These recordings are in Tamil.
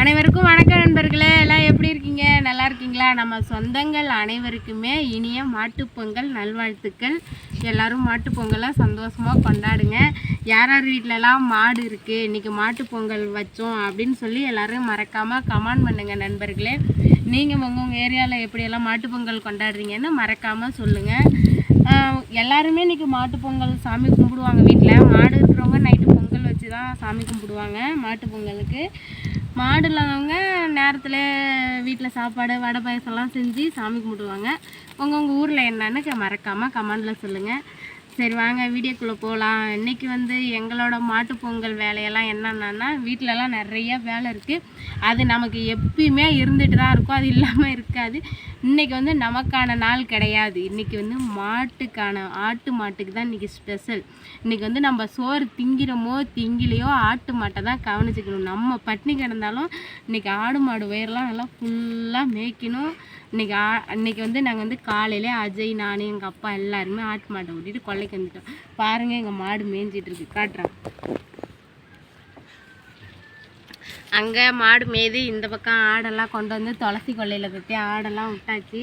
அனைவருக்கும் வணக்கம் நண்பர்களே. எல்லாம் எப்படி இருக்கீங்க? நல்லா இருக்கீங்களா? நம்ம சொந்தங்கள் அனைவருக்குமே இனிய மாட்டுப்பொங்கல் நல்வாழ்த்துக்கள். எல்லாரும் மாட்டுப்பொங்கலை சந்தோஷமாக கொண்டாடுங்க. யார் யார் வீட்டிலலாம் மாடு இருக்குது இன்றைக்கி மாட்டுப்பொங்கல் வச்சோம் அப்படின்னு சொல்லி எல்லோரும் மறக்காமல் கமெண்ட் பண்ணுங்கள் நண்பர்களே. நீங்கள் உங்கள் உங்கள் ஏரியாவில் எப்படியெல்லாம் மாட்டுப்பொங்கல் கொண்டாடுறீங்கன்னு மறக்காமல் சொல்லுங்கள் எல்லாருமே இன்றைக்கி மாட்டுப்பொங்கல் சாமி கும்பிடுவாங்க வீட்டில் மாடு இருக்கிறவங்க நைட்டு பொங்கல் வச்சு தான் சாமி கும்பிடுவாங்க மாட்டு பொங்கலுக்கு. மாடு இல்லாதவங்க நேரத்தில் வீட்டில் சாப்பாடு வடை பாயசம்லாம் செஞ்சு சாமி கும்பிடுவாங்க. உங்கள் உங்கள் ஊரில் என்னன்னு மறக்காமல் கமெண்டில் சொல்லுங்கள் சரி வாங்க வீடியோக்குள்ளே போகலாம் இன்றைக்கி வந்து எங்களோட மாட்டு பொங்கல் வேலையெல்லாம் என்னென்னா வீட்டிலலாம் நிறைய வேலை இருக்குது அது நமக்கு எப்பயுமே இருந்துகிட்டு தான் இருக்கும். அது இல்லாமல் இருக்காது. இன்றைக்கி வந்து நமக்கான நாள் கிடையாது. இன்றைக்கி வந்து மாட்டுக்கான ஆட்டு மாட்டுக்கு தான் இன்றைக்கி ஸ்பெஷல் இன்றைக்கி வந்து நம்ம சோறு திங்கிறோமோ திங்கிலையோ ஆட்டு மாட்டை தான் கவனிச்சுக்கணும். நம்ம பட்னி கிடந்தாலும் இன்றைக்கி ஆடு மாடு வயிறெல்லாம் நல்லா ஃபுல்லாக மேய்க்கணும். இன்றைக்கி ஆ இன்றைக்கி வந்து நாங்கள் வந்து காலையிலே அஜய் நான் எங்கள் அப்பா எல்லாருமே ஆட்டு மாட்டை ஓட்டிட்டு கொள்ளைக்கு வந்துட்டோம். பாருங்கள் எங்கள் மாடு மேய்ஞ்சிட்டு இருக்கு. காட்டுறேன் அங்கே மாடு மேய்து இந்த பக்கம் ஆடெல்லாம் கொண்டு வந்து துளசி கொல்லையில் கட்டி ஆடெல்லாம் விட்டாச்சு.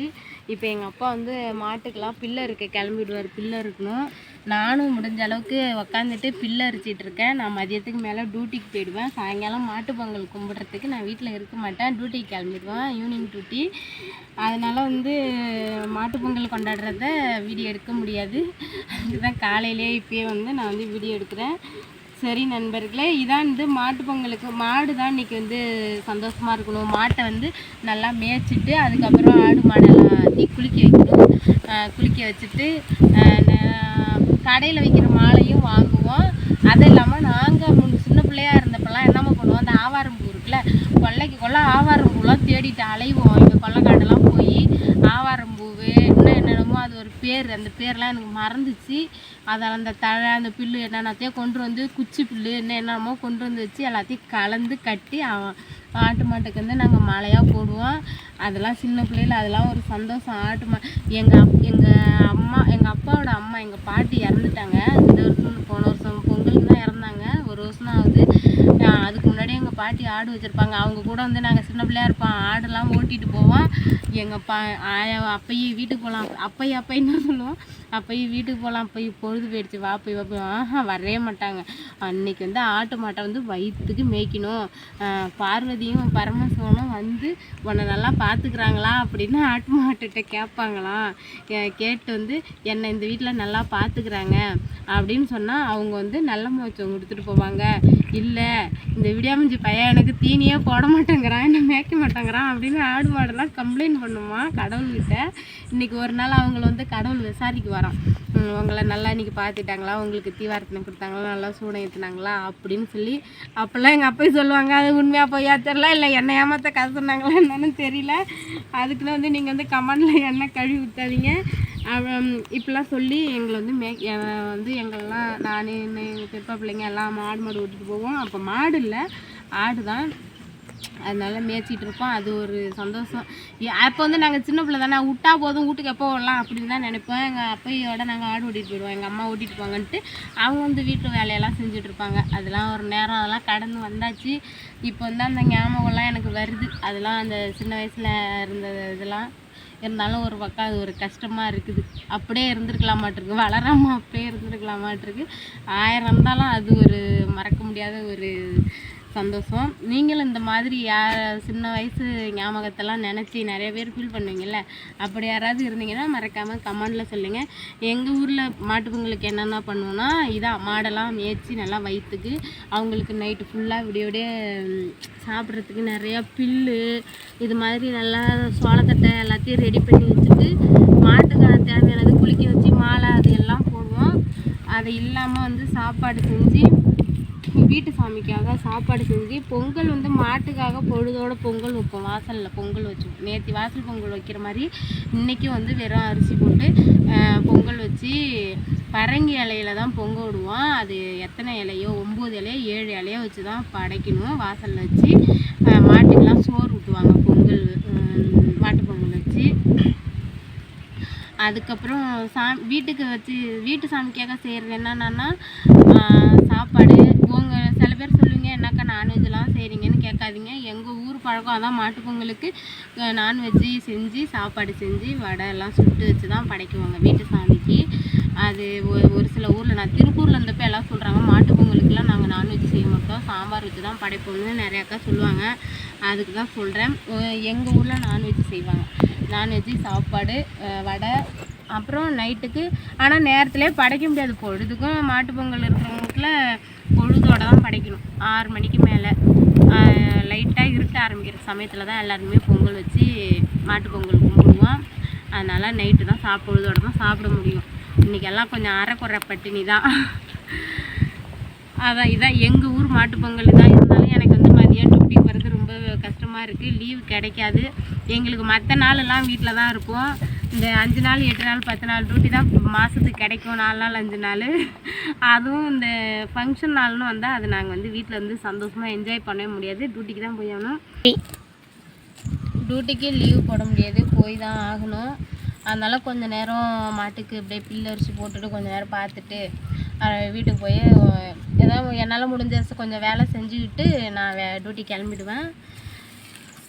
இப்போ எங்கள் அப்பா வந்து மாட்டுக்கெல்லாம் பில்லு இருக்கு கிளம்பிடுவார் பில்லு இருக்கணும். நானும் முடிஞ்ச அளவுக்கு உக்காந்துட்டு பில்லு அரிச்சிட்டு இருக்கேன். நான் மதியத்துக்கு மேலே டியூட்டிக்கு போயிடுவேன். சாயங்காலம் மாட்டு பொங்கல் கும்பிட்றதுக்கு நான் வீட்டில் இருக்க மாட்டேன். டியூட்டிக்கு கிளம்பிடுவேன். ஈவினிங் டியூட்டி அதனால் வந்து மாட்டு பொங்கல் கொண்டாடுறத வீடியோ எடுக்க முடியாது. அதுதான் காலையிலே இப்போயே வந்து நான் வந்து வீடியோ எடுக்கிறேன். சரி நண்பர்களே இதான் வந்து மாட்டு பொங்கலுக்கு மாடு தான் இன்றைக்கி வந்து சந்தோஷமாக இருக்கணும். மாட்டை வந்து நல்லா மேய்ச்சிட்டு அதுக்கப்புறம் ஆடு மாடெல்லாம் தீ குளிக்க வைக்கணும். குளிக்க வச்சுட்டு கடையில் வைக்கிற மாலையும் வாங்குவோம். அது இல்லாமல் நாங்கள் முன் சின்ன பிள்ளையா இருந்தப்பெல்லாம் என்னம்மா பண்ணுவோம். அந்த ஆவாரம் பூ இருக்குல்ல கொல்லைக்கு கொல்லை ஆவாரம் பூலாம் தேடிட்டு அலைவோம். இந்த கொல்லைக்காடெல்லாம் போய் ஆவாரம் பூவு இன்னும் என்னென்ன பேர் அந்த பேர்லாம் எனக்கு மறந்துச்சு. அதை அந்த தழை அந்த புல்லு என்னென்னத்தையும் கொண்டு வந்து குச்சி புல்லு என்ன என்னமோ கொண்டு வந்து வச்சு எல்லாத்தையும் கலந்து கட்டி அவன் ஆட்டு மாட்டுக்கு வந்து நாங்கள் மாலையாக போடுவோம். அதெல்லாம் சின்ன பிள்ளையில் அதெல்லாம் ஒரு சந்தோஷம். ஆட்டு மா எங்கள் அப் எங்கள் அம்மா எங்கள் அப்பாவோட அம்மா எங்கள் பாட்டி இறந்துட்டாங்க. இந்த வருஷம் போன வருஷம் பொங்கலுக்கு தான் இறந்தாங்க. ஒரு வருஷம் ஆகுது. ஆஹ் அதுக்கு முன்னாடி எங்கள் பாட்டி ஆடு வச்சுருப்பாங்க. அவங்க கூட வந்து நாங்கள் சின்ன பிள்ளையா இருப்போம். ஆடெல்லாம் ஓட்டிகிட்டு போவோம். எங்கள் பா ஆயா அப்பையே வீட்டுக்கு போகலாம் அப்பயே அப்பைன்னு சொல்லுவோம்? அப்பையே வீட்டுக்கு போகலாம் அப்பையே பொழுது போயிடுச்சு. வா போய் வா போய். ஆஹா வரவே மாட்டாங்க. அன்னைக்கு வந்து ஆட்டு மாட்டை வந்து வயிற்றுக்கு மேய்க்கணும். பார்வதியும் பரமசிவனும் வந்து உன்னை நல்லா பார்த்துக்கிறாங்களா அப்படின்னு ஆட்டு மாட்டுகிட்ட கேட்பாங்களாம். கே- கேட்டு வந்து என்னை இந்த வீட்டில் நல்லா பார்த்துக்கிறாங்க. அப்படின்னு சொன்னால் அவங்க வந்து நல்ல மோச்சம் கொடுத்துட்டு போவாங்க. இல்லை இந்த விடியாமஞ்சி பையன் எனக்கு தீனியே போட மாட்டேங்கிறான் என்ன மேய்க்க மாட்டேங்கிறான் அப்படின்னு ஆடு மாடெல்லாம் கம்ப்ளைண்ட் பண்ணுமா கடவுள்கிட்ட? இன்றைக்கி ஒரு நாள் அவங்கள வந்து கடவுள் விசாரிக்க வரோம் உங்களை நல்லா இன்றைக்கி பார்த்துட்டாங்களா? உங்களுக்கு தீவாரத்தனை கொடுத்தாங்களா? நல்லா சூடம் ஏற்றினாங்களா அப்படின்னு சொல்லி அப்போல்லாம் எங்கள் அப்பா சொல்லுவாங்க அது உண்மையாக பொய்யா தெரில இல்லை என்ன ஏமாத்த கதை சொன்னாங்களா என்னன்னு தெரியல. அதுக்குன்னு வந்து நீங்கள் வந்து கமெண்டில் எண்ணெய் கழுவி ஊற்றாதீங்க இப்படிலாம் சொல்லி எங்களை வந்து மே வந்து எங்களெல்லாம் நான் எங்கள் பெப்பா பிள்ளைங்க எல்லாம் மாடு மாடு ஓட்டிட்டு போவோம். அப்போ மாடு இல்லை ஆடு தான். அதனால மேய்ச்சிட்டு இருப்போம் அது ஒரு சந்தோஷம். அப்போ வந்து நாங்கள் சின்ன பிள்ளை தானே. விட்டா போதும் வீட்டுக்கு எப்போ வரலாம் அப்படின்னு தான் நினைப்போம். எங்கள் அப்பையோட நாங்கள் ஆடு ஓட்டிட்டு போயிடுவோம். எங்கள் அம்மா ஓட்டிகிட்டு போங்கன்ட்டு அவங்க வந்து வீட்டு வேலையெல்லாம் செஞ்சுட்டு இருப்பாங்க. அதெல்லாம் ஒரு நேரம் அதெல்லாம் கடந்து வந்தாச்சு. இப்போ வந்து அந்த ஞாபகம்லாம் எனக்கு வருது. அதெல்லாம் அந்த சின்ன வயசில் இருந்த இதெல்லாம். இருந்தாலும் ஒரு பக்கம் அது ஒரு கஷ்டமாக இருக்குது. அப்படியே இருந்திருக்கலாமாட்டிருக்கு வளராம அப்படியே இருந்திருக்கலாமாட்டிருக்கு ஆயிரம் இருந்தாலும் அது ஒரு மறக்க முடியாத ஒரு சந்தோஷம். நீங்களும் இந்த மாதிரி யார் சின்ன வயசு ஞாபகத்தெல்லாம் நினச்சி நிறைய பேர் ஃபீல் பண்ணுவீங்கல்ல? அப்படி யாராவது இருந்தீங்கன்னா மறக்காமல் கமெண்டில் சொல்லுங்கள் எங்கள் ஊரில் மாட்டு பொங்கலுக்கு என்னென்ன பண்ணுவோன்னா இதான் மாடெல்லாம் மேய்ச்சி நல்லா வயிற்றுக்கு அவங்களுக்கு நைட்டு ஃபுல்லாக விடிய விடிய சாப்பிட்றதுக்கு நிறையா பில்லு இது மாதிரி நல்லா சோளத்தட்டை எல்லாத்தையும் ரெடி பண்ணி வச்சுட்டு மாட்டுக்கான தேவையானது குளிக்க வச்சு மாலை அது எல்லாம் போடுவோம். அது இல்லாமல் வந்து சாப்பாடு செஞ்சு வீட்டு சாமிக்காக சாப்பாடு செஞ்சு பொங்கல் வந்து மாட்டுக்காக பொழுதோட பொங்கல் வைப்போம். வாசலில் பொங்கல் வச்சோம் நேற்று வாசல் பொங்கல் வைக்கிற மாதிரி இன்றைக்கும் வந்து வெறும் அரிசி போட்டு பொங்கல் வச்சு பரங்கி இலையில தான் பொங்க விடுவோம். அது எத்தனை இலையோ ஒம்பது இலையோ ஏழு இலையோ வச்சு தான் படைக்கணும். வாசலில் வச்சு மாட்டுக்கெல்லாம் சோறு ஊட்டுவாங்க பொங்கல் மாட்டு பொங்கல் வச்சு. அதுக்கப்புறம் சா வீட்டுக்கு வச்சு வீட்டு சாமிக்காக செய்கிறது என்னென்னா சாப்பாடு. உங்கள் சில பேர் சொல்லுவீங்க என்னக்கா நான்வெஜ்லாம் செய்கிறீங்கன்னு கேட்காதீங்க. எங்கள் ஊர் பழக்கம் அதான் மாட்டுப்பொங்கலுக்கு நான்வெஜ்ஜு செஞ்சு சாப்பாடு செஞ்சு வடை எல்லாம் சுட்டு வச்சு தான் படைக்குவாங்க வீட்டு சாமிக்கு. அது ஒ- ஒரு சில ஊரில் நான் திருப்பூரில் இருந்தப்போ எல்லாம் சொல்கிறாங்க மாட்டு பொங்கலுக்குலாம் நாங்கள் நான்வெஜ் செய்ய மாட்டோம். சாம்பார் வச்சு தான் படைப்போம்னு நிறையாக்கா சொல்லுவாங்க. அதுக்கு தான் சொல்கிறேன் எங்கள் ஊரில் நான்வெஜ் செய்வாங்க. நான்வெஜ்ஜு சாப்பாடு வடை அப்புறம் நைட்டுக்கு ஆனால் நேரத்திலே படைக்க முடியாது. பொழுதுக்கும் மாட்டு பொங்கல் இருக்கிறவங்க பொழுதோட தான் படைக்கணும். ஆறு மணிக்கு மேலே. லைட்டாக இருட்ட ஆரம்பிக்கிற சமயத்தில் தான் எல்லாருமே பொங்கல் வச்சு மாட்டு பொங்கல் கும்பிடுவோம். அதனால் நைட்டு தான் சாப் பொழுதோட தான் சாப்பிட முடியும். இன்றைக்கி எல்லாம் கொஞ்சம் அரைக்குறை பட்டினி தான். அதான் இதான் எங்கள் ஊர் மாட்டு பொங்கல் தான் இருந்தாலும் எனக்கு வந்து மதியம் டூட்டிக்கு வர்றது ரொம்ப கஷ்டமாக இருக்குது லீவு கிடைக்காது. எங்களுக்கு மற்ற நாளெல்லாம் வீட்டில் தான் இருப்போம். இந்த அஞ்சு நாள் எட்டு நாள் பத்து நாள் டியூட்டி தான் மாதத்துக்கு கிடைக்கும். நாலு நாள் அஞ்சு நாள். அதுவும் இந்த ஃபங்க்ஷன் நாள்னு வந்தால் அது நாங்கள் வந்து வீட்டில் வந்து சந்தோஷமாக என்ஜாய் பண்ணவே முடியாது. டியூட்டிக்கு தான் போய் ஆகணும். டியூட்டிக்கு லீவ் போட முடியாது. போய் தான் ஆகணும். அதனால் கொஞ்சம் நேரம் மாட்டுக்கு அப்படியே பில்லு போட்டுட்டு கொஞ்சம் நேரம் பார்த்துட்டு வீட்டுக்கு போய் ஏதாவது என்னால் முடிஞ்ச கொஞ்சம் வேலை செஞ்சுக்கிட்டு நான் வே டியூட்டி கிளம்பிடுவேன்.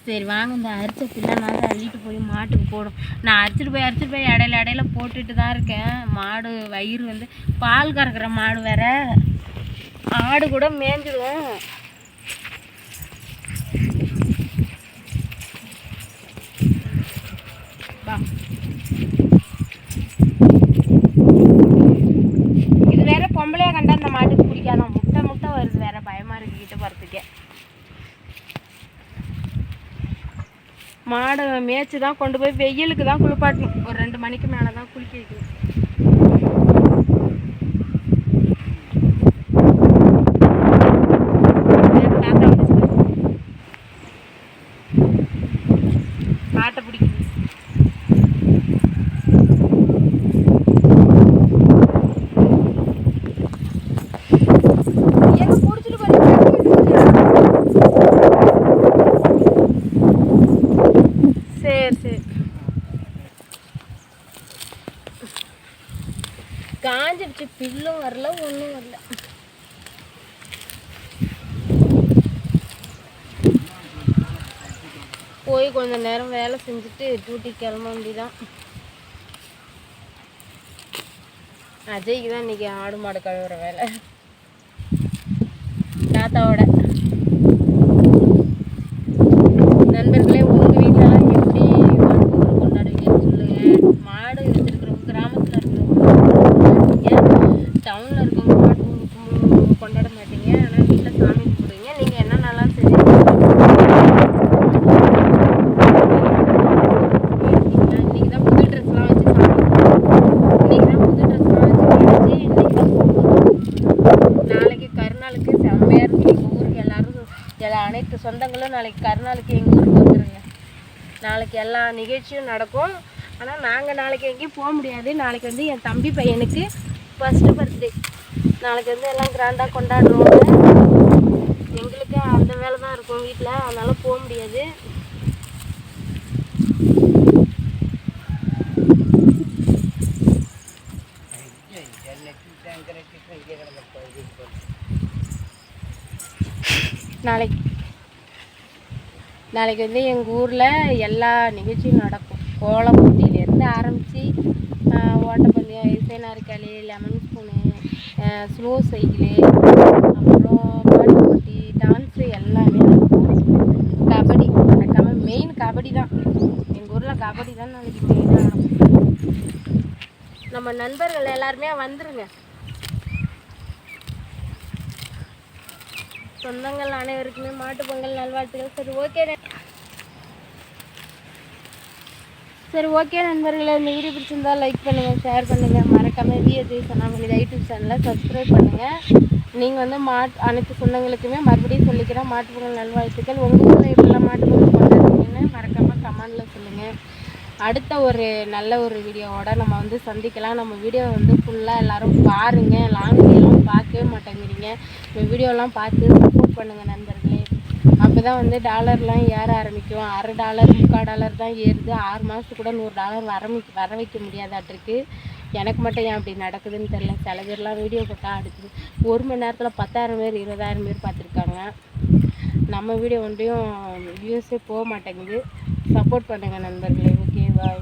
சரி வாங்க இந்த அரிச்ச பிள்ளைனால அள்ளிட்டு போய் மாட்டுக்கு போடும். நான் அரிச்சிட்டு போய் அரிச்சிட்டு போய் இடையில இடையில போட்டுட்டு தான் இருக்கேன். மாடு வயிறு வந்து பால் கறக்கிற மாடு வேற. ஆடு கூட மேய்ஞ்சிடும் வா இது வேற பொம்பளையா கண்டா அந்த மாட்டுக்கு பிடிக்காதான் முட்டை முட்டை வருது வேற பயமா இருக்கு கிட்ட போறதுக்கே மாடை மேய்ச்சி தான் கொண்டு போய் வெயிலுக்கு தான் குளிப்பாட்டணும். ஒரு ரெண்டு மணிக்கு மேலே தான் குளிக்க வைக்கணும் வேற தாத்தா வந்துச்சு. மாட்டை பிடிக்குது எங்க புடிச்சிட்டு போய் சரி சரி காஞ்சிடுச்சு பில்லும் வரல ஒன்றும் வரல. போய் கொஞ்ச நேரம் வேலை செஞ்சுட்டு டியூட்டி கிளம்ப வேண்டிதான். அஜய்க்கு தான் இன்னைக்கு ஆடு மாடு கழுவுற வேலை. தாத்தாவோட நண்பர்களே உங்கள் வீட்டிலலாம் எப்படி மாட்டு பொங்கல் கொண்டாடுவீங்கன்னு சொல்லுங்கள் மாடு வச்சுருக்கிறவங்க கிராமத்தில் இருக்கிறவங்க டவுனில் இருக்கவங்க மாட்டு பொங்கல் கும்பிடு- கொண்டாட மாட்டீங்க ஆனால் வீட்டில் சாமி கும்பிடுவீங்க நீங்கள் என்ன நல்லா செஞ்சு இன்னைக்கு தான் புது ட்ரெஸ்லாம் வச்சு சாமி இன்னைக்கு தான் புது ட்ரெஸ்லாம் வச்சு படைச்சு இன்னைக்கு தான் போகணும் நாளைக்கு பேருக்கு எங்கள் ஊருக்கு எல்லாரும் எல்லா அனைத்து சொந்தங்களும் நாளைக்கு கருநாளுக்கு எங்கள் ஊருக்கு வந்துடுங்க நாளைக்கு எல்லா நிகழ்ச்சியும் நடக்கும். ஆனால் நாங்கள் நாளைக்கு எங்கேயும் போக முடியாது. நாளைக்கு வந்து என் தம்பி பையனுக்கு ஃபஸ்ட்டு பர்த்டே நாளைக்கு வந்து எல்லாம் கிராண்டாக கொண்டாடுறோம் எங்களுக்கு அந்த வேலை தான் இருக்கும் வீட்டில் அதனால் போக முடியாது. நாளைக்கு வந்து எங்கள் ஊரில் எல்லா நிகழ்ச்சியும் நடக்கும். கோலம் போட்டியிலேருந்து ஆரம்பித்து ஓட்டப்பந்தயம் இசை நாற்காலி லெமன் ஸ்பூனு ஸ்லோ சைக்கிளு அப்புறம் பாட்டு போட்டி டான்ஸு எல்லாமே கபடி கப மெயின் கபடி தான். எங்கள் ஊரில் கபடி தான் நாளைக்கு மெயினாக நடக்கும். நம்ம நண்பர்கள் எல்லாருமே வந்துருங்க. சொந்தங்கள் அனைவருக்குமே மாட்டு பொங்கல் நல்வாழ்த்துக்கள். சரி ஓகே சரி ஓகே நண்பர்களே இந்த வீடியோ பிடிச்சிருந்தா லைக் பண்ணுங்கள் ஷேர் பண்ணுங்கள் மறக்காமல் விஎஸ்ஐ சொன்னாமல் யூடியூப் சேனலை சப்ஸ்கிரைப் பண்ணுங்கள் நீங்கள் வந்து மாட் அனைத்து சொந்தங்களுக்குமே மறுபடியும் சொல்லிக்கிறேன் மாட்டு பொங்கல் நல்வாழ்த்துக்கள். உங்கள் ஊரில் எப்படிலாம் மாட்டு பொங்கல் கொண்டாடுறீங்கன்னு மறக்காமல் கமெண்டில் சொல்லுங்கள் அடுத்த ஒரு நல்ல ஒரு வீடியோவோட நம்ம வந்து சந்திக்கலாம். நம்ம வீடியோ வந்து ஃபுல்லாக எல்லோரும் பாருங்கள் லாங் வீடியோலாம் பார்க்கவே மாட்டேங்கிறீங்க. இந்த வீடியோலாம் பார்த்து சப்போர்ட் பண்ணுங்கள் நண்பர்கள். இப்போ தான் வந்து டாலர்லாம் ஏற ஆரம்பிக்கும். அரை டாலர் முக்கால் டாலர் தான் ஏறுது. ஆறு மாதத்துக்கு கூட நூறு டாலர் வர வர வைக்க முடியாதாட்டிருக்கு. எனக்கு மட்டும் ஏன் அப்படி நடக்குதுன்னு தெரில சில பேர்லாம் வீடியோ போட்டால் அடுக்குது. ஒரு மணி நேரத்தில் பத்தாயிரம் பேர் இருபதாயிரம் பேர் பார்த்துருக்காங்க. நம்ம வீடியோ ஒன்றையும் வியூஸே போக மாட்டேங்குது. சப்போர்ட் பண்ணுங்கள் நண்பர்களே. Okay bye